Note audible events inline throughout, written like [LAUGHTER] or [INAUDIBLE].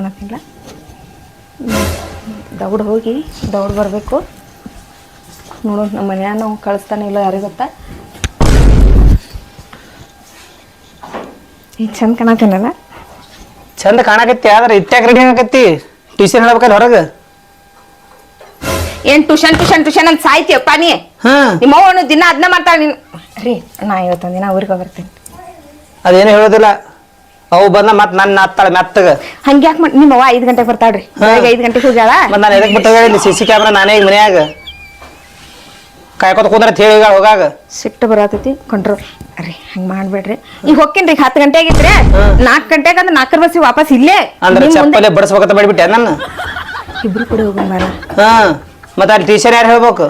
ಕಾಣತ್ತಿಲ್ಲ. ದೌಡ್ ಹೋಗಿ ದೌಡ್ ಬರಬೇಕು. ನೋಡು ನಮ್ಮ ಮನೆಯನ್ನು ನಾವು ಕಳಿಸ್ತಾನೆ ಇಲ್ಲ ಯಾರಿಗೆ ಗೊತ್ತಾ? ಈಗ ಚಂದ ಕಾಣತ್ತೇನಲ್ಲ? ಚಂದ ಕಾಣಕತ್ತಿ ಆದ್ರೆ ಇಟ್ಟಾಗ ರೆಡಿ ಆಗತ್ತಿ ಟ್ಯೂಷನ್ ಹೇಳ್ಬೇಕಲ್ಲ ಹೊರಗೆ? ಏನ್ ಟ್ಯೂಷನ್ ಟ್ಯೂಷನ್ ಟ್ಯೂಷನ್ ಅಂತ ಸಾಯ್ತಿಯಪ್ಪ ನೀ? ಹಾ. ನಿಮ್ಮ ಅವನು ದಿನ ಅದನ್ನ ಮಾಡ್ತಾಳೆ ನೀನು. ರೀ ನಾ ಇವತ್ತೊಂದಿನ ದಿನ ಊರಿಗೆ ಬರ್ತೀನಿ ಅದೇನು ಹೇಳೋದಿಲ್ಲ. ಅವು ಬಂದ ಮತ್ ನನ್ನ ಹತ್ತಾಳೆ ಮೆತ್ತಗ. ಹಂಗ್ಯಾಕ್ ಯಾಕೆ ಮಾಡಿ ನಿಮ್ಮ ಅವ್ವ ಐದ್ ಗಂಟೆಗೆ ಬರ್ತಾಳ್ರಿ? ಬೆಳಗ್ಗೆ ಐದು ಗಂಟೆಗೆ ಹೋಗ್ಯಾಳ? ಮತ್ ನಾನು ಎದಕ್ ಬಿಟ್ಟು ಸಿ ಸಿ ಕ್ಯಾಮ್ರಾ ನಾನೇ ಈಗ ಮನ್ಯಾಗ. ಕಾಯ್ಕೊತ ಕುಂದ್ರ ಹೇಳಿ ಈಗ ಹೋಗಾಗ. ಸಿಟ್ಟು ಬರತೈತಿ ಕಂಟ್ರೋಲ್ ರೀ ಹಂಗ ಮಾಡ್ಬೇಡ್ರಿ. ಈಗ ಹೋಗ್ತೀನಿ ಹತ್ತು ಗಂಟೆ ಆಗಿತ್ರಿ? ನಾಲ್ಕು ಗಂಟೆಗೆ ಅಂದ್ರೆ ನಾಲ್ಕರ ಬಸ್ಸಿಗೆ ವಾಪಸ್ ಇಲ್ಲೇ? ಅಂದ್ರೆ ನಿಮ್ ಮುಂದೆ ಚಪ್ಪಲೆ ಬಡಿಸ್ಬೇಕಂತ ಮಾಡಿಬಿಟ್ಟೆ ನನ್ನ ಇಬ್ರು ಕೂಡ ಹೋಗೋಣ ಹಾ. ಮತ್ತೆ ಅಲ್ಲಿ ಟೀಚರ್ ಯಾರು ಹೇಳ್ಬೇಕು?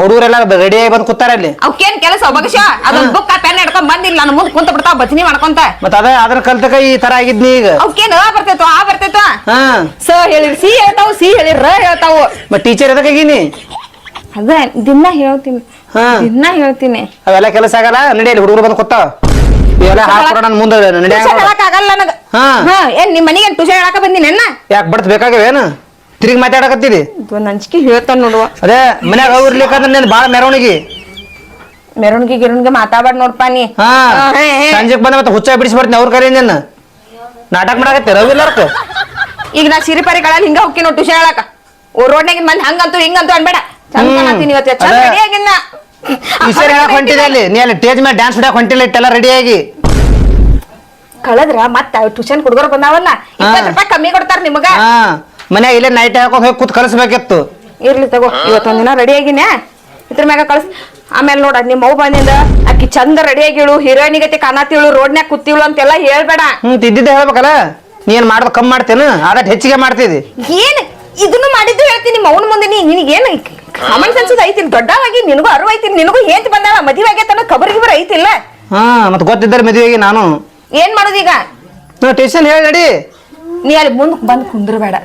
ಹುಡುಗರೆಲ್ಲ ರೆಡಿ ಆಗಿ ಬಂದು ಕೂತಾರ ಅಲ್ಲಿ. ಅವಕ್ಕೇನ್ ಕೆಲಸ ಒಬ್ಬಗಶ ಅದೊಂದು ಬುಕ್ ಪೆನ್ ಹಿಡ್ಕೊಂಡ್ ಬಂದಿಲ್ಲ ನನ್ನ ಮುಂದೆ ಕುಂತ ಬಿಡ್ತಾವ ಬಚನಿ ಮಾಡ್ಕೊಂತ. ಮತ್ತ ಅದ ಅದ್ರ ಕಲ್ತಕ ಈ ತರ ಆಗಿದ್ನಿ ಈಗ. ಅವಕ್ಕೇನ್ ಆ ಬರ್ತೈತೋ ಆ ಬರ್ತೈತೋ? ಹಾ. ಸ ಹೇಳಿರ್ ಸಿ ಹೇಳ್ತಾವ ಸಿ ಹೇಳಿರ್ ರ ಹೇಳ್ತಾವ. ಮತ್ ಟೀಚರ್ ಎದಕ್ಕಾಗಿನಿ ಅದ ದಿನ ಹೇಳ್ತೀನಿ. ಹಾ. ದಿನ ಹೇಳ್ತೀನಿ. ಅವೆಲ್ಲ ಕೆಲಸ ಆಗಲ್ಲ ನಡಿಯಲ್ಲಿ ಹುಡುಗರು ಬಂದು ಕೂತಾವ ಇವೆಲ್ಲ ಹಾಕ್ಕೊಡ ನನ್ನ ಮುಂದೆ ನಡಿ. ಟ್ಯೂಷನ್ ಹೇಳಕ್ ಆಗಲ್ಲ ನನಗ. ಹಾ. ಹಾ ಏನ್ ನಿಮ್ ಮನೆಗೆ ಟ್ಯೂಷನ್ ಹೇಳಕ ಬಂದಿನಿ ಯಾಕೆ ಬಡ್ತ್ ಬೇಕಾಗವೇನು ತಿರುಗಿ ಮಾತಾಡಕತ್ತೀರಿ? ಒಂದ್ ಅಂಜಿಕೆ ಹೇಳ್ತಾನ ನೋಡುವ. ಅದೇ ಮನ್ಯಾಗ ಅವ್ರು ಇರ್ಲಿಕ್ಕಂದ್ರೆ ನೀನು ಭಾಳ ಮೆರವಣಿಗೆ. ಮೆರವಣಿಗೆ ಗಿರವಣಿಗೆ ಮಾತಾಡ್ಬಾರ್ದ ನೋಡ್ಪ ನೀ. ಹಾ ಹಾ, ಹೇ, ಹೇ. ಸಂಜೆಗೆ ಬಂದ ಮತ್ತೆ ಹುಚ್ಚ ಬಿಡಿಸಿ ಬರ್ತೀನಿ ಅವ್ರ ಕರೆ ನಿನ್ನ ನಾಟಕ ಮಾಡಕತ್ತೆ ಇಲ್ಲ ಈಗ ನಾ ಸಿರಿ ಪರಿಗಳಲ್ಲಿ ಹಿಂಗ ಹೋಗಿ ನೋಡಿ ಟ್ಯೂಷನ್ ಹೇಳಕ ಓ ರೋಡ್ನಾಗಿನ ಮಂದಿ ಹಂಗಂತೂ ಹಿಂಗಂತೂ ಅನ್ಬೇಡ. ಚಂದ ಹ್ಮ್. ಕಾಣತ್ತೀನಿ ಇವತ್ತು ಚಂದ ಅದೇ. ರೆಡಿ ಆಗಿನ ಟೀಚರ್ ಹೇಳಕ್ ಹೊಂಟಿದೆ ಅಲ್ಲಿ? ನೀ ಅಲ್ಲಿ ಟೇಜ್ ಮೇಲೆ ಡ್ಯಾನ್ಸ್ ಹೊಡ್ಯಾಕ ಹೊಂಟಿಲ್ಲ ಇಟ್ಟೆಲ್ಲ ರೆಡಿಯಾಗಿ ಕಳದ್ರ ಮತ್ತ ಟ್ಯೂಷನ್ ಹುಡುಗರು ಬಂದಾವಲ್ಲ ಇಪ್ಪತ್ತು ರೂಪಾಯಿ ಕಮ್ಮಿ ಕೊಡ್ತಾರ ನಿಮಗ. ಹಾ. ಮನ್ಯಾಗ ಇಲ್ಲೇ ನೈಟ್ ಹಾಕೋ ಹೋಗಿ ಕೂತ್ ಕಳಿಸ್ಬೇಕಿತ್ತು ಇರ್ಲಿ ತಗೋ ಇವತ್ತೊಂದ್ ದಿನ ರೆಡಿ ಆಗಿನ ಇದ್ರ ಮ್ಯಾಗ ಕಳ್ಸ. ಆಮೇಲೆ ನೋಡ ನಿಮ್ಮ ಮಗು ಬಂದಿಂದ ಆಕಿ ಚಂದ ರೆಡಿ ಆಗಿಳು ಹೀರೋಯಿನ್ ಗತಿ ಕಾಣತಿಳು ರೋಡ್ನ್ಯಾಗ ಕೂತಿಳು ಅಂತೆಲ್ಲ ಹೇಳ್ಬೇಡ. ಹ್ಮ್ ತಿದ್ದಿದ್ದೆ ಹೇಳ್ಬೇಕಲ್ಲ? ನೀನ್ ಮಾಡೋದು ಕಮ್ಮಿ ಮಾಡ್ತೇನು? ಅದಕ್ಕೆ ಹೆಚ್ಚಿಗೆ ಮಾಡ್ತಿದ್ದಿ ಏನ್? ಇದನ್ನು ಮಾಡಿದ್ದು ಹೇಳ್ತೀನಿ ಅವನ ಮುಂದೆ ನೀ ನಿನಗೇನು ಕಾಮನ್ ಸೆನ್ಸ್ ಐತಿ ದೊಡ್ಡವಾಗಿ ನಿನಗೂ ಅರಿವು ಐತಿ ನಿನಗೂ ಏಂತ ಬಂದಾಳ ಮದುವೆ ಆಗೈತೆ ಕಬರ್ ಗಿಬರ್ ಐತಿಲ್ಲ ಹಾ ಮತ್ತೆ ಗೊತ್ತಿದ್ದಾರೆ ಮದುವೆಗೆ ನಾನು. ಏನ್ ಮಾಡೋದೀಗ? ನಾ ಟ್ಯೂಷನ್ ಹೇಳಿ ನಡಿ. ನೀ ಅಲ್ಲಿ ಮುಂದ್ ಬಂದ್ ಕುಂದ್ರಬೇಡ.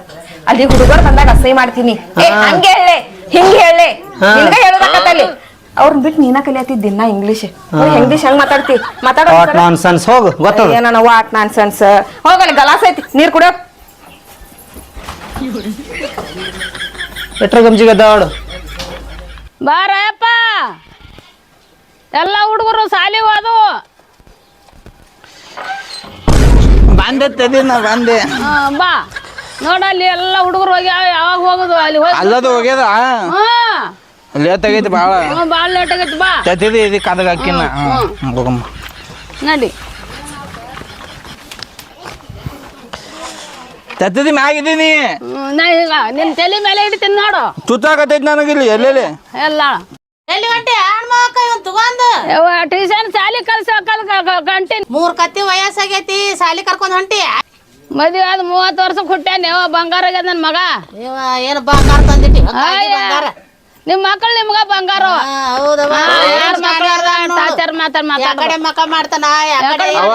ಅಲ್ಲಿ ಹುಡುಗರು ಬಂದಾಗ ಅಸಹ್ಯ ಮಾಡ್ತೀನಿ. ಏ ಹಂಗೆ ಹೇಳೆ ಹಿಂಗ್ ಹೇಳೆ. ಹಿಂಗ ನಿನಗ ಹೇಳೋದಾಕತ್ತಲ್ಲಿ ಅವ್ರನ್ನ ಬಿಟ್ಟು ನೀನ ಕಲಿಯತಿ ದಿನ ಇಂಗ್ಲಿಷ್ ಇಂಗ್ಲಿಷ್ ಹೆಂಗ್ ಮಾತಾಡ್ತಿ? ಮಾತಾಡೋ ವಾಟ್ ನಾನ್ ಸನ್ಸ್ ಹೋಗು ಗೊತ್ತದ. ಏನನ ವಾಟ್ ನಾನ್ ಸೆನ್ಸ್ ಹೋಗಲ್ಲ ಗಲಾಸ್ ಐತಿ. ನೀರ್ ಕುಡಿಯೋ. ಎಟ್ರ ಗಂಜಿಗೆ ದಾಡು ಬಾರಪ್ಪ. ಎಲ್ಲ ಹುಡುಗರು ಸಾಲಿ ಹೋದು. ಬಂದೆ ಬಂದೆ. ಆ, ಬಾ ನೋಡಲ್ಲಿ ಎಲ್ಲ ಹುಡುಗರು ಹೋಗಿ ಯಾವಾಗ ಹೋಗುದು? ಅಲ್ಲಿ ಹೋಗಿ ಅಲ್ಲದು ಹೋಗ್ಯದ? ಹಾ. ಲೇಟ್ ಆಗೈತಿ ಭಾಳ ಬಾಳ. ಭಾಳ ಲೇಟ್ ಆಗೈತಿ ಬಾ. ತತ್ತಿದಿ ಇದು ಕದಗ ಅಕ್ಕಿನ ಹೋಗಮ್ಮ. ನಡಿ. ತತ್ತಿದಿ ಮ್ಯಾಗಿದ್ದೀನಿ ಹ್ಮ್, ನಾ ಈಗ ನಿನ್ ತಲೆ ಮೇಲೆ ಹಿಡಿತೀನಿ ನೋಡು. ತುತ್ತಾಕತೈತಿ ನನಗಿಲ್ಲಿ ಎಲ್ಲೆಲ್ಲಿ? ಎಲ್ಲ. ಎಲ್ಲಿ ಗಂಟೆ ಹೆಣ್ಮಕ್ಕ ಇವನ್ ತಗೊಂಡು. ಟ್ಯೂಷನ್ ಸಾಲಿ ಕಲ್ಸ ಕಲ್ ಗಂಟೆ ಮೂರ್ ಕತ್ತಿ ವಯಸ್ಸಾಗೈತಿ ಸಾಲಿ ಕರ್ಕೊಂಡ್ ಹೊಂಟಿ. ಮದುವೆ ಆದ ಮೂವತ್ತು ವರ್ಷ ಹುಟ್ಟ್ಯಾನ ಯಾವ ಬಂಗಾರ ಆಗ್ಯದ ನನ್ನ ಮಗ. ಇವ ಏನ್ ಬಂಗಾರ ತಂದಿಟ್ಟಿ? ಅಯ್ಯ. ಬಂಗಾರ. ನಿಮ್ಮ ಮಕ್ಕಳು ನಿಮ್ಗ ಬಂಗಾರ. ಹೌದವ್ವ. ಯಾರ ಮಕ್ಕಳು ನೋಡು. ಟಾಚರ್ ಮಾತಾಡ್ ಯಾ ಮಾತಾಡ ಕಡೆ ಮಕ್ಕ ಮಾಡ್ತಾನ? ಯಾ ಕಡೆ ಅವ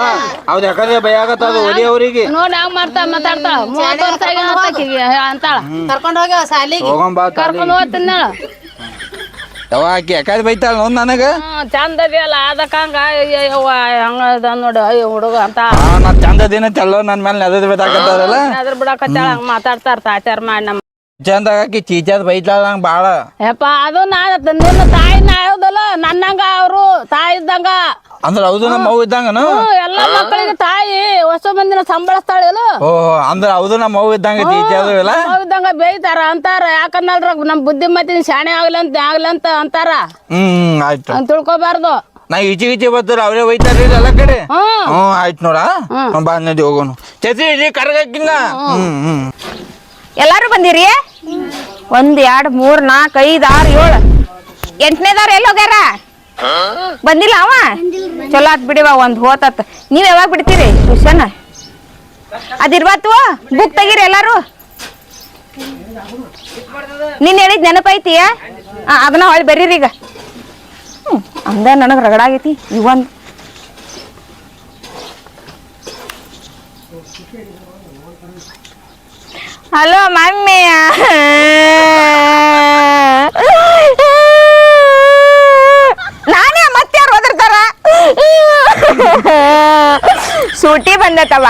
ಅವ್ದು ಯಾಕಂದ್ರೆ ಭಯ ಆಗತ್ತದ ಓದಿ ಅವ್ರಿಗೆ ನೋಡಿ ಹಂಗ ಮಾಡ್ತಾ ಮಾತಾಡ್ತಾಳ ಮೂವತ್ತು ವರ್ಷ ಆಗ್ಯಾದ ಅಂತ ಆಕಿಗೆ ಅಂತಾಳ. ಕರ್ಕೊಂಡ್ ಹೋಗ್ಯಾವ ಸಾಲಿಗೆ. ಹೋಗಂಬಾ ಕರ್ಕೊಂಡು ಹೋಗ್ತೀನಿ ಹೇಳು ಯಾವ ಆಕಿ ಯಾಕಾದ್ ಬೈತಾಳ ನೋಡ್ ನನಗ? ಚಂದ ಇದೆಯಲ್ಲ ಅದಕ್ಕ ಹಂಗ ಅಯ್ಯವ್ವ ಹಂಗ ನೋಡು ಅಯ್ಯೋ ಹುಡುಗ ಅಂತ. ನಾ ಚಂದ ದಿನ ತೆಲ್ಲೋ ನನ್ ಮೇಲೆ ನೆದದ್ ಬೇಕಾಗತ್ತದಲ್ಲ ಅದ್ರ ಹಂಗ ಮಾತಾಡ್ತಾರ ತಾಚಾರ ಮಾಡಿ ನಮ್ಮ ಚಂದ ಆಕಿ ಚೀಚಾದ್ ಬೈತಾಳ ನಂಗೆ ಭಾಳ ಯಪ್ಪ ಅದು ನಾ ನಿನ್ನ ತಾಯಿ ನಾಯೋದಲ್ಲ ನನ್ನಂಗ ಅವರು ತಾಯಿ ಇದ್ದಂಗ. ಅಂದ್ರೆ ಹೌದು ನಮ್ಮ ಅವ್ವ ಇದ್ದಂಗನು? ಎಲ್ಲ ಮಕ್ಕಳಿಗೆ ತಾಯಿ ಹೊಸ ಮಂದಿನ ಸಂಬಳಸ್ತಾಳಿಲ್ಲ ಓ ಅಂದ್ರೆ ಹೌದು ನಮ್ಮ ಅವ್ವ ಇದ್ದಂಗ ಚೀಚಾದು ಇಲ್ಲ ಇದ್ದಂಗ ಬೇಯ್ತಾರ ಅಂತಾರ. ಯಾಕಂದ್ರ ನಮ್ ಬುದ್ಧಿಮತ್ತಿನ ಶಾಣೆ ಆಗ್ಲಂತ ಆಗ್ಲಂತ ಅಂತಾರ. ಹ್ಮ್ ಆಯ್ತು. ಅಂತ ತಿಳ್ಕೊಬಾರ್ದು. ನಾ ಈಚೆ ಈಚೆ ಬರ್ತಾರ ಅವರೇ ಹೋಯ್ತಾರ ಎಲ್ಲ ಕಡೆ? ಹ್ಮ್. ಆಯ್ತು ನೋಡ. ಬಾ ನದಿ ಹೋಗೋನು. ಛತ್ರಿ ಇಲ್ಲಿ ಕರ್ಗಾಕಿಲ್ಲ ಹ್ಮ್ ಹ್ಮ್. ಎಲ್ಲಾರು ಬಂದಿರಿ? ಒಂದ್ ಎರಡ್ ಮೂರ್ ನಾಲ್ಕ್ ಐದ್ ಆರ್ ಏಳು. ಎಂಟನೇದಾರ ಎಲ್ಲಿ ಹೋಗ್ಯಾರ? ಬಂದಿಲ್ಲ ಅವ? ಚಲೋ ಆತ್ ಬಿಡಿವ ಒಂದ್ ಹೋತತ್ ನೀವ್ ಯಾವಾಗ ಬಿಡ್ತೀರಿ ಟ್ಯೂಷನ್? ಅದಿರ್ಬಾತು ಬುಕ್ ತೆಗೀರಿ ಎಲ್ಲಾರು? ನೀನ್ ಹೇಳಿದ್ ನೆನಪೈತಿಯ ಅದನ್ನ ಹೊಳ್ಳಿ ಬರೀರಿ ಈಗ. ಅಂದ ನನಗ್ ರಗಡಾಗೈತಿ ಇವೊಂದ್ ಹಲೋ ಮಮ್ಮಿ ನಾನೇ ಮತ್ತೆ ಯಾರು ಓದಿರ್ತಾರ ಸೂಟಿ ಬಂದೈತವ.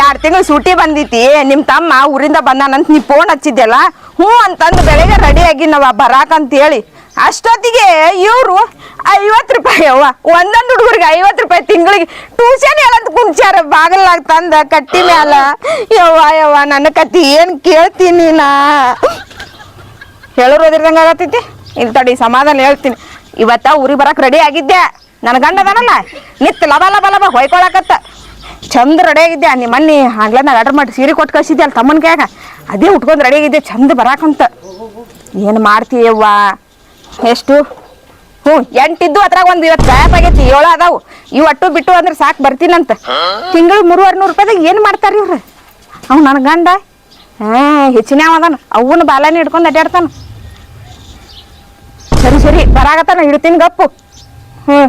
ಎರಡು ತಿಂಗಳು ಸೂಟಿ ಬಂದಿತಿ. ನಿಮ್ಮ ತಮ್ಮ ಊರಿಂದ ಬಂದಾನಂತ ನೀ ಫೋನ್ ಹಚ್ಚಿದ್ದೆಲ್ಲ ಹ್ಞೂ ಅಂತಂದು ಬೆಳಿಗ್ಗೆ ರೆಡಿ ಆಗಿನವ ಬರಾಕಂತ ಹೇಳಿ. ಅಷ್ಟೊತ್ತಿಗೆ ಇವರು ಐವತ್ತು ರೂಪಾಯಿ ಅವ್ವ. ಒಂದೊಂದು ಹುಡುಗರಿಗೆ ಐವತ್ತು ರೂಪಾಯಿ ತಿಂಗಳಿಗೆ ಟ್ಯೂಷನ್ ಹೇಳಂತ ಕುಂಚಾರ. ಬಾಗಲಾಗ ತಂದ, ಕಟ್ಟಿ ಮ್ಯಾಲ. ಯವ್ವ ಯವ್ವ, ನನ್ನ ಕತ್ತಿ ಏನು ಕೇಳ್ತೀನಿ ನಾ? ಹೇಳೋರು ಓದಿರ್ದಂಗ ಆಗತ್ತೈತಿ? ಇಲ್ಲಿ ತಡಿ ಸಮಾಧಾನ ಹೇಳ್ತೀನಿ. ಇವತ್ತ ಊರಿಗೆ ಬರಕ್ಕೆ ರೆಡಿ ಆಗಿದ್ದೆ. ನನ್ನ ಗಂಡ ಅದಾನಲ್ಲ. ನಿತ್ ಲಬ ಲಬ ಲಬ ಹೊಯ್ಕೊಳಕತ್ತ. ಚಂದ ರೆಡಿ ಆಗಿದ್ದೆ. ನಿಮ್ಮ ಮನ್ನಿ ಆನ್ಲೈನಾಗ ಆರ್ಡರ್ ಮಾಡಿ ಸೀರೆ ಕೊಟ್ಟು ಕಳ್ಸಿದ್ದೆ ಅಲ್ಲಿ ತಮ್ಮನ ಕೈಯಾಗ. ಅದೇ ಉಟ್ಕೊಂಡು ರೆಡಿ ಆಗಿದ್ದೆ. ಚಂದ ಬರಾಕಂತ. ಏನು ಮಾಡ್ತೀಯವ್ವ? ಎಷ್ಟು? ಹ್ಞೂ ಎಂಟಿದ್ದು ಅದ್ರಾಗ ಒಂದು ಇವತ್ತು ಗಾಯಪ್ ಆಗೈತಿ ಏಳು ಅದಾವು. ಇವು ಅಟ್ಟು ಬಿಟ್ಟು ಅಂದ್ರೆ ಸಾಕು ಬರ್ತೀನಂತ. ತಿಂಗಳು ಮೂರುವರೆ ನೂರು ರೂಪಾಯಿದಾಗ ಏನು ಮಾಡ್ತಾರೆ ಇವ್ರು? ಅವ್ ನನ್ನ ಗಂಡ ಹಾಂ ಹೆಚ್ಚಿನ ಅದಾನ. ಅವನ ಬಾಲನೆ ಹಿಡ್ಕೊಂಡು ಅಡ್ಡಾಡ್ತಾನ ಸರಿ ಸರಿ ಬರಾಗತ್ತಾನ ಹಿಡ್ತೀನಿ ಗಪ್ಪು. ಹ್ಞೂ.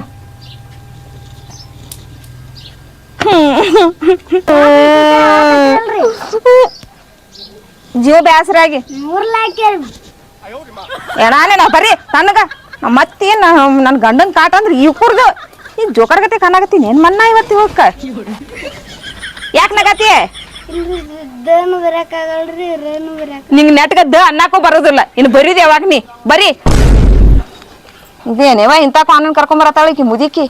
ಜೀವ ಬ್ಯಾಸರಾಗಿ. ಏನಾಲೆ ನಾವು ಬರ್ರಿ. ನನಗ ಮತ್ತೇನು ನನ್ನ ಗಂಡನ ಕಾಟ ಅಂದ್ರೆ ಈ ಕುರ್ದು ಜೋಕರ್ ಗತಿ ಕಾಣಾಕತ್ತೀನಿ ಏನ್ ಮನ್ನ ಇವತ್ತು ಹೋಗ್ಕ ಯಾಕೆ ನಗತಿ ನಿಂಗೆ ನೆಟ್ಗ ನೆಟ್ಗದ್ದ ಅನ್ನಕ್ಕೂ ಬರೋದಿಲ್ಲ. ಇನ್ನು ಬರೀದ್ ಯಾವಾಗ ನೀ? ಬರೀ ಇದೇನೇವ ಇಂಥ ಕಾನೂನು ಮುದಿಕಿ?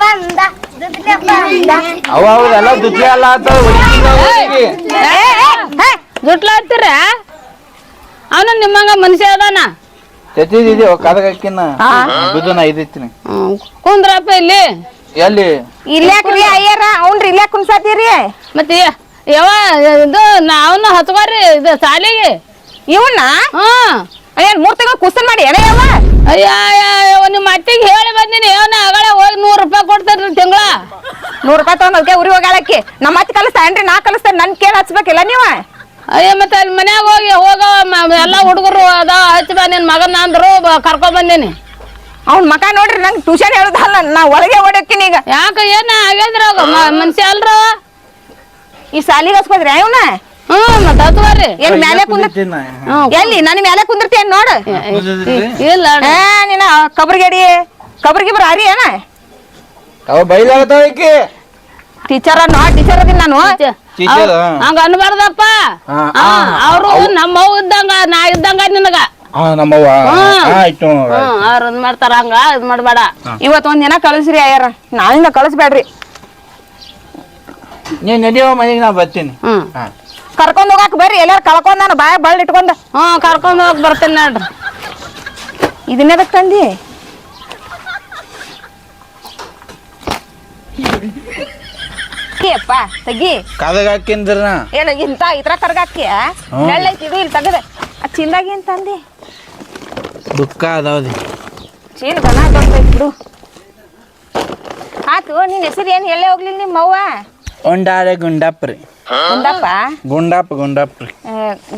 ಬಂದ ದುತ್ಲ ಬಂದ ಅವ ಅವನು ನಿಮ್ಮಂಗ ಮನುಷ್ಯ ಅದಾನ? ತೆತ್ತಿದಿ ಕದಗಕ್ಕಿನ್ನ ಬಿದ್ದನ ಐದೈತಿನಿ. ಹ್ಮ್. ಕುಂದ್ರಪ್ಪ ಇಲ್ಲಿ? ಎಲ್ಲಿ? ಇಲ್ಯಾಕ್ರಿ ಅಯ್ಯಾರ? ಅವ್ನ್ರಿ ಇಲ್ಯಾಕ್ ಕುನ್ಸಾತೀರಿ ಮತ್ತೆ ಯಾವ ಇದು ಅವನು ಹತ್ಕೋರಿ ಇದು ಸಾಲಿಗೆ. ಇವನ್ನ ಹ್ಮ್. ಏನ್ ಮೂರ್ ತಿಂಗಳು ಕುಸ್ತನ್ ಮಾಡಿ ಏನೇ ಯಾವ ಅಯ್ಯ ಅಯ್ಯ ನಿಮ್ಮ ಅತ್ತಿಗೆ ಹೇಳಿ ಬಂದಿನಿ ಅವನ ಅಗಳ ಹೋಗಿ ನೂರು ರೂಪಾಯಿ ಕೊಡ್ತಾರ ತಿಂಗಳ. ನೂರ್ ರೂಪಾಯಿ ತಗೊಂಡ್ ಅದಕ್ಕೆ ಉರಿ ಹೋಗಾಳಕ್ಕಿ ನಮ್ಮ ಅತ್ತಿ ಕಲಿಸ್ತಾನ್ರಿ ನಾ ಕಲಿಸ್ತೇನೆ ನನ್ ಕೇಳಿ ಹಚ್ಬೇಕಿಲ್ಲ ನೀವ? ಅಯ್ಯ ಮತ್ತೆ ಅಲ್ಲಿ ಮನ್ಯಾಗ ಹೋಗಿ ಹೋಗ ಎಲ್ಲ ಹುಡುಗರು ಅದ ಹಚ್ಚಿ ಬಾ ನಿನ್ ಮಗನ ಅಂದ್ರು ಬ- ಕರ್ಕೊಂಡ್ ಬಂದೀನಿ. ಅವ್ನ ಮಕ ನೋಡ್ರಿ ನಂಗೆ ಟ್ಯೂಷನ್ ಹೇಳುದಲ್ಲ ನಾ ಒಳಗೆ ಓಡಕ್ಕಿನಿ ಈಗ. ಯಾಕ ಏನ ಆಗ್ಯದ್ರ ಮನುಷ್ಯ ಅಲ್ರ? ಈ ಸಾಲಿಗೆ ಹಸ್ಕೋದ್ರಿ ಅವನ ಹ್ಮ್ ಮತ್ತ ಹತ್ಕೋರಿ ಏನ್ ಮ್ಯಾಲೆ ಕುಂದ್ರ ಎಲ್ಲಿ? ನನ್ನ ಮ್ಯಾಲೆ ಕುಂದಿರ್ತೇನ್ ನೋಡು. ಇಲ್ಲ ಏ ನಿನ್ನ ಕಬ್ರಗಡಿ ಕಬ್ರಿಗಿಬ್ರು ಹರಿ ಏನ? ಅವ ಬೈದಾಗತ್ತಾವ ಈಕಿ. ಟೀಚರ್ ಅನ್ನೋ ಟೀಚರ್ ಅದೀನಿ ನಾನು. ಟೀಚರ್ ಹಂಗ ಅನ್ಬಾರ್ದಪ್ಪ. ಹಾ, ಅವರು ನಮ್ಮ ಅವ್ವ ಇದ್ದಂಗ ನಾ ಇದ್ದಂಗ ನಿನಗ. ಹಾ ನಮ್ಮವ್ವ. ಆಯ್ತು ಹ್ಮ್ ಅವ್ರ ಇದ್ ಮಾಡ್ತಾರ ಹಂಗ ಇದ್ ಮಾಡ್ಬೇಡ. ಇವತ್ತು ಒಂದ್ ದಿನ ಕಳಿಸ್ರಿ ಅಯ್ಯಾರ. ನಾಳಿಂದ ಕಳಿಸ್ಬೇಡ್ರಿ. ನೀನ್ ನಡಿಯೋ ಮನೆಗೆ ನಾ ಬರ್ತೀನಿ. ಹ್ಮ್. ಹಾ. ಕರ್ಕೊಂಡ್ ಹೋಗಾಕ್ ಬರ್ರಿ ಎಲ್ಲಾರು ಕಳ್ಕೊಂಡ್ ನಾನು ಬಾಯ ಬಳ್ಳಿ ಇಟ್ಕೊಂಡ. ಹ್ಮ್ ಕರ್ಕೊಂಡ್ ಹೋಗಕ್ ಬರ್ತೀನಿ ನೋಡ್ರಿ. ಇದನ್ನೆದಕ್ ತಂದಿ? ಅಪ್ಪ ತೆಗಿ. ಕದಗ ಹಾಕಿಂದ್ರ ಏನ ಇಂತ ಇದ್ರ ಕರ್ಗಾಕಿ ನೆಳ್ಳೈತಿ ಇದು ಇಲ್ಲಿ ತಗದೆ. ಆ ಚೀಲ್ದಾಗ ಏನ್ ತಂದಿ? ದುಃಖ ಅದಾವ್ರಿ ಚೀಲ ಬಣ್ಣ ದೊಡ್ಡೈತಿ ಬಿಡು. ಆತು ನಿನ್ ಹೆಸರು ಏನ್ ಹೇಳೇ ಹೋಗ್ಲಿ ನಿಮ್ಮ ಅವ್ವ ಉಂಡಾರೆ ಗುಂಡಾಪ್ರಿ. ಗುಂಡಪ್ಪ? ಗುಂಡಪ್ಪ ಗುಂಡಾಪ್ರಿ.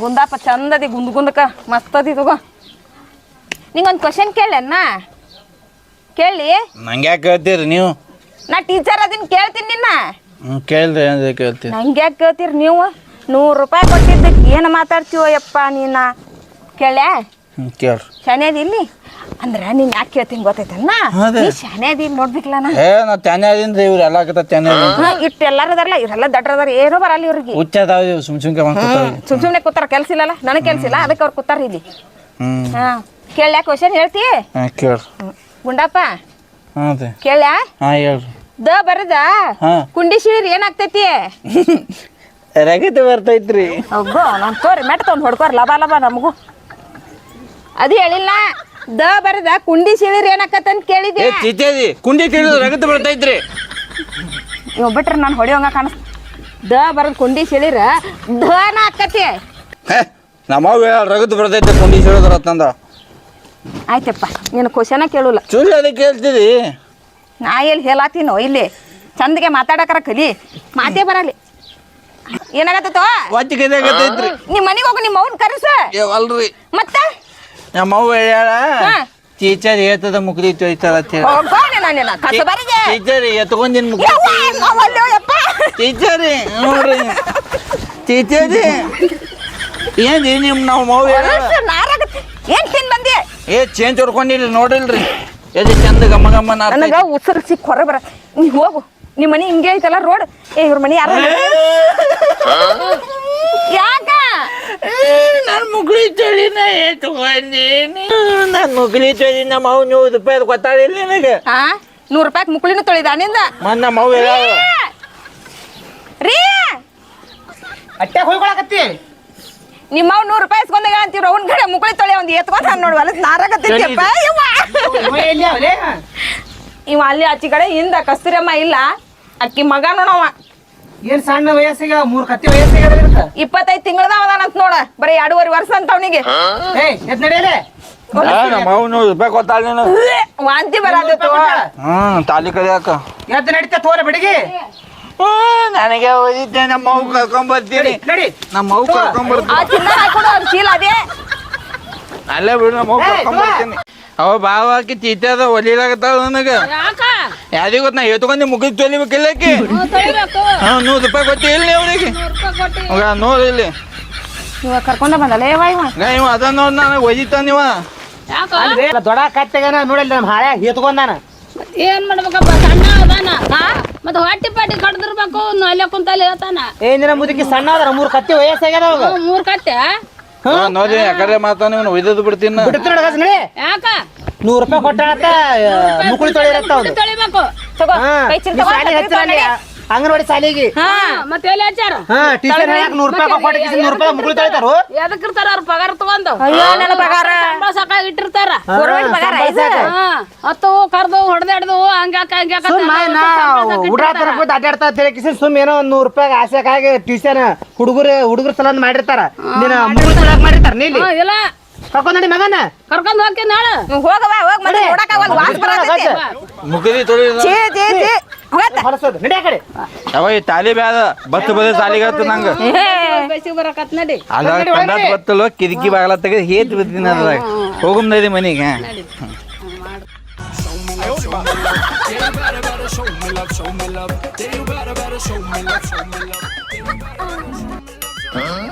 ಗುಂಡಪ್ಪ ಚಂದದಿ ಗುಂದ್ ಗುಂದಕ ಮಸ್ತ್ ಅದಿ ತಗೋ. ನಿಂಗೊಂದು ಕ್ವಶನ್ ಕೇಳಣ್ಣ ಕೇಳಿ ನಂಗೆ ಯಾಕೆ ಹೇಳ್ತೀರಿ ನೀವು? ನಾ ಟೀಚರ್ ಅದನ್ನ ಕೇಳ್ತೀನಿ ನಿನ್ನ. ಹ್ಞೂ ಕೇಳ್ದೆ ಅಂದ್ರೆ ಕೇಳ್ತೀರಿ ನಂಗೆ ಯಾಕೆ ಕೇಳ್ತೀರಿ ನೀವು? ನೂರು ರೂಪಾಯಿ ಕೊಟ್ಟಿದ್ದಕ್ಕೆ ಏನು ಮಾತಾಡ್ತೀವೋ ಯಪ್ಪ ನೀನ? ಕೇಳ್ಯಾ? ಹ್ಞೂ ಕೇಳ್ರಿ ಶಾನೆ ಇಲ್ಲಿ? ಅಂದ್ರೆ ನೀನು ಯಾಕೆ ಕೇಳ್ತೀನಿ ಗೊತ್ತೈತನ್ನ ಅದೇ. ನೀ ಶಾನ್ಯಾದಿ ಅದಿ ನಾ. ಏ ನಾ ತ್ಯಾನ್ಯಾದಿಂದ ಇವ್ರು ಎಲ್ಲ ಆಗತ್ತ ತ್ಯಾನ್ಯಾದಿಂದ ಇಟ್ಟು ಎಲ್ಲಾರು ಅದಾರಲ್ಲ ಇವರೆಲ್ಲ ದಡ್ರದಾರ ಏನೋ ಬರಲ್ಲ ಇವ್ರಿಗೆ. ಹುಚ್ಚ ಅದಾವ ಇವು ಸುಮ್ ಸುಮ್ಕೆ ಮಾಡ್ಕೊತಾವ ಸುಮ್ ಸುಮ್ಮನೆ ಕೂತಾರ ಕೆಲ್ಸ ಇಲ್ಲಲ್ಲ ನನಗೆ ಕೆಲಸ ಇಲ್ಲ ಅದಕ್ಕೆ ಅವ್ರು ಕೂತಾರ ಇಲ್ಲಿ. ಹ್ಞೂ ಹಾ ಕೇಳ್ಯಾ ಕ್ವಶನ್ ಹೇಳ್ತಿ? ಹಾಂ ಕೇಳ್ರಿ ಗುಂಡಪ್ಪ? ಹಾಂ ಕೇಳ್ಯಾ? ಹಾಂ ಹೇಳ್ರಿ. ದ ಬರದ? ಹಾ. ಕುಂಡಿ ಶಿವಿರ್ ಏನಾಗ್ತೈತಿ? [LAUGHS] ರಗತೆ ಬರ್ತೈತ್ರಿ. ಅಬ್ಬೋ ನಮ್ ತೋರಿ ಮೆಟ್ ತೊಗೊಂಡ್ ಹೊಡ್ಕೋರಿ ಲಬ ಲಬ ನಮಗೂ. ಅದು ಹೇಳಿಲ್ಲ. ದ ಬರದ ಕುಂಡಿ ಶಿವಿರ್ ಏನಾಕತ್ತಂತ ಕೇಳಿದೆ ಏ ಕುಂಡಿ ತಿಳಿದು ರಗತ ಬರ್ತೈತ್ರಿ. ಇವ್ ಬಿಟ್ರೆ ನಾನು ಹೊಡಿಯೋಂಗ ಕಾಣಿಸ್ ದ ಬರದ್ ಕುಂಡಿ ಶಿಳಿರ ಧನ ಆಕತಿ. ಹೇ ನಮ್ಮವ್ವ ರಗತೆ ಬರ್ತೈತೆ ಕುಂಡಿ ತಿಳಿದ್ರ ತಂದ ಆಯ್ತಪ್ಪ ನೀನು ಕ್ವಶನ ಕೇಳುಲ್ಲ. ಚೂರಿ ಅದಕ್ಕೆ ಕೇಳ್ತಿದಿ. ನಾ ಎಲ್ಲಿ ಹೇಳಾತೀನೋ? ಇಲ್ಲಿ ಚಂದಗೆ ಮಾತಾಡಕರ ಕಲಿ. ಮಾತೇ ಬರಲಿ. ಏನಾಗತ್ತೋ ಆಗತೈತ್ರಿ ನಿಮ್ಮ ಮನೆಗೆ ಹೋಗು ನಿಮ್ಮ ಅವ್ನ ಕರೆಸ. ಏ ಅಲ್ರಿ. ಮತ್ತೆ? ಹೇಳ್ಯಾಳ ಹಾ. ಟೀಚರ್ ಏತದ ಮುಗ್ದಿ ತೊಯ್ತಾರ ಅಂತ ಹೇಳಿ. ಹೋಗೋಣ ನಾನು ಕಸಬರಿಗೆ ಟೀಚರ್ ಯವ್ವ, ನೋಡ್ರಿ. ಟೀಚರ್ ಏನ್ರಿ ನಿಮ್ ನಾವು ಮೌ ಮನಸ್ಸು ನಾರಾಗತ್ತೆ. ಏನ್ ತಿನ್ ಬಂದಿ? ಏ ಚೇಂಜ್ ಹೊಡ್ಕೊಂಡಿಲ್ಲ ನೋಡಿಲ್ರಿ. ಎದೆ ಚಂದ ಗಮ್ಮ ಗಮ್ಮ ನನಗ ಉಸಿರು ಸಿಕ್ಕ ಹೊರ ಬರ. ನೀ ಹೋಗು. ನಿಮ್ಮ ಮನೆ ಹಿಂಗೆ ಐತಲ್ಲ ರೋಡ್. ಏ ಇವ್ರ ಮನೆ ಯಾರ? ಯಾಕ? ನನ್ ಮುಗ್ಳಿ ತೊಳಿನ ತಗೊಂಡೀನಿ ನನ್ನ ಮುಗ್ಳಿ ತೊಳಿ ನಮ್ಮ ಅವ್ ನೂರು ರೂಪಾಯಿ ಗೊತ್ತಾಳಿಲ್ಲ ನಿನಗೆ. ಹಾ ನೂರು ರೂಪಾಯಿ ಮುಕ್ಳಿನ ತೊಳಿದ ನಿಂದ? ಮತ್ ನಮ್ಮ ಅವ್ ರೀ! ಅಟ್ಟೆ ಹೋಗ್ಕೊಳಕತ್ತಿ ನಿಮ್ಮವ್ ನೂರು ರೂಪಾಯಿ ಇಸ್ಕೊಂಡಾಗ ಅಂತೀವ್ರ ಅವ್ನ ಕಡೆ ಮುಕ್ಳಿ ತೊಳೆ ಒಂದ್ ಎತ್ಕೊಂಡ್ ನಾನು ನೋಡುವ ನಾರಾಗತ್ತಿದ್ಯಪ್ಪ ಇವ ಅಲ್ಲಿ ಆಚಿ ಕಡೆ ಹಿಂದ ಕಸ್ತೂರಮ್ಮ ಇಲ್ಲ. ಅಕ್ಕಿ ಮಗ ನೋಡವ ಏನ್ ಸಣ್ಣ ವಯಸ್ಸಿಗೆ ಮೂರ್ ಕತ್ತಿ ವಯಸ್ಸಿಗೆ ಇಪ್ಪತ್ತೈದ್ ತಿಂಗಳದ ಅದಾನಂತ ನೋಡ ಬರೀ ಎರಡೂವರೆ ವರ್ಷ ಅಂತ ಅವನಿಗೆ. ಏಯ್ ಎತ್ ನಡೆಯಲೇ? ನಮ್ಮ ಅವ್ ನೂರು ರೂಪಾಯಿ ಗೊತ್ತಾಳ ನಿನಗೆ ವಾಂತಿ ಬರ ಹ್ಮ್ ತಾಲಿ ಕಲಿಯಾಕ ಎದ್ ನಡೀತ ತೋರ ಬೆಡಿಗೆ? ನನಗೆ ಓದಿದ್ದೆ ನಮ್ಮ ಅವ್ ಕರ್ಕೊಂಡ್ ಬರ್ತೀನಿ. ನಡಿ ನಮ್ಮ ಅವ್ ಕರ್ಕೊಂಡ್ ಬರ್ತೀನಿ. ಆ ಚಿನ್ನ ಹಾಕೊಂಡು ಅವ್ರ ಚೀಲ ಅದೇ. ಅಲ್ಲೇ ಬಿಡು ನಮ್ಮ ಅವ್ ಕರ್ಕೊಂಡ್ ಬರ್ತೀನಿ. ಅವ ಬಾವ ಹಾಕಿ ಚೀತದ ಒಲಿಲಾಗತ್ತಾಳ ನನಗ. ಯಾಕ? ಯಾರಿಗೂ ಗೊತ್ತ ನಾ ಎತ್ಕೊಂಡು ಮುಗಿದ್ ತೊಲಿಬೇಕಿಲ್ಲಕಿ ಹ್ಞೂ ತೊಳಿಬೇಕು ಹಾ ನೂರು ರೂಪಾಯಿ ಕೊಟ್ಟಿ ಇಲ್ಲಿ ಅವ್ರಿಗೆ ರೂಪಾಯಿ ಕೊಟ್ಟಿ. ಇಲ್ಲಿ. ಇವ ಕರ್ಕೊಂಡ ಬಂದಲ್ಲ ಇವ ಇವ. ಮಗ ಇವ ಅದ ನೋಡ್ ನನಗೆ ಇವ. ಯಾಕ? ದೊಡ್ಡ ಕತ್ತೆಗನ ನೋಡಿಲ್ಲ ನಮ್ಮ ಹಾಳೆ ಎತ್ಕೊಂಡಾನ ಏನ್ ಮಾಡ್ಬೇಕಪ್ಪ? ಸಣ್ಣ ಅದಾನ. ಮತ್ತೆ ಹೊಟ್ಟಿ ಪಾಟಿ ಕಡ್ದಿರ್ಬೇಕು ಅಲ್ಲೇ ಕುಂತಲ್ಲಿ ಹೇಳ್ತಾನ. ಏನಿನ ಮುದುಕಿ ಸಣ್ಣ ಅದ್ರ ಮೂರ್ ಕತ್ತೆ ವಯಸ್ಸಾಗ್ಯದ ಅವಾಗ? ಮೂರ್ ಕತ್ತೆ. ನೋಡಿ ಯಾಕಡೆ ಮಾತಾನ ಇವನು ಒಯ್ದದ್ ಬಿಡ್ತೀನಿ. ಬಿಡ್ತೀನಿ हाँ। ಬಿಡ್ತು ನಡಿ. ಯಾಕ? ನೂರ್ ರೂಪಾಯಿ ಕೊಟ್ಟ ಮುಕುಳಿ ತೊಳಿರತ್ತ ತೊಳಿಬೇಕು. ಅಂಗನವಾಡಿ ಸಾಲಿಗೆ ಹಾ. ಮತ್ತೆ ಎಲ್ಲಿ ಹಚ್ಚಾರ ಹಾ ಟೀಚರ್ ಹೇಳಕ್ ನೂರ್ ರೂಪಾಯಿ ಕೊಟ್ಟು ನೂರ್ ರೂಪಾಯಿ ಮುಕುಳಿ ಎದಕ್ ಇರ್ತಾರ? ಅವ್ರ ಪಗಾರ ತಗೊಂಡು? ಅಯ್ಯೋ ನನ್ನ ಪಗಾರ. ಸಂಬಳ ಸಾಕಾಗಿ ಇಟ್ಟಿರ್ತಾರ. ಗೌರ್ಮೆಂಟ್ ಪಗಾರ ಹಾ ಹತ್ತು ಕರ್ದು ಹೊಡೆದಾಡ್ದು ಹಂಗಾಕ ಹಂಗ್ಯಾಕ ಸುಮ್ಮ ನಾ ಹುಡುಗ ತರಕ್ ಹೋಗಿ ಅಡ್ಡಾಡ್ತಾ ತಿಳಕಿಸಿ ಸುಮ್ ಏನೋ ಒಂದ್ ನೂರ್ ರೂಪಾಯಿ ಆಸೆಕಾಗಿ ಟ್ಯೂಷನ್ ಹುಡುಗರು ಹುಡುಗರ ಸಲ ಮಾಡಿರ್ತಾರ. ನೀನು ಮುಗುಳು ಮಾಡಿರ್ತಾರ ನೀಲಿ ಇಲ್ಲ. ಕರ್ಕೊಂಡ್ ನಡಿ ಮಗನ? ಕರ್ಕೊಂಡ್ ಹೋಗ್ತೀನಿ ನಾಳೆ. ಹೋಗವ ಹೋಗ್ ಮತ್ತೆ ನೋಡಕ ಒಂದು ವಾಸ್ ಬರತೈತಿ ಮುಗಿದಿ ತೊಳಿ ಛೇ ಛೇ ಛೇ ಹೋಗತ್ತ. ಹೊರಸೋದು ನಡಿ ಆ ಕಡೆ. ಯಾವ ಈ ತಾಲಿ ಬ್ಯಾದ ಬತ್ತು ಬದ ಸಾಲಿಗೆ ಹತ್ತು ನಂಗ. ಬೇಸಿಗೆ ಬರಕತ್ ನಡಿ. ಅದ ಕಂಡಾತ್ ಬತ್ತಲು ಕಿಟಕಿ ಬಾಗಲ ತೆಗೆದು ಹೇತ್ ಬಿದ್ದಿನ ಅದ್ರಾಗ. ಹೋಗುಮ್ ನಡಿ ಮನಿಗೆ. Huh?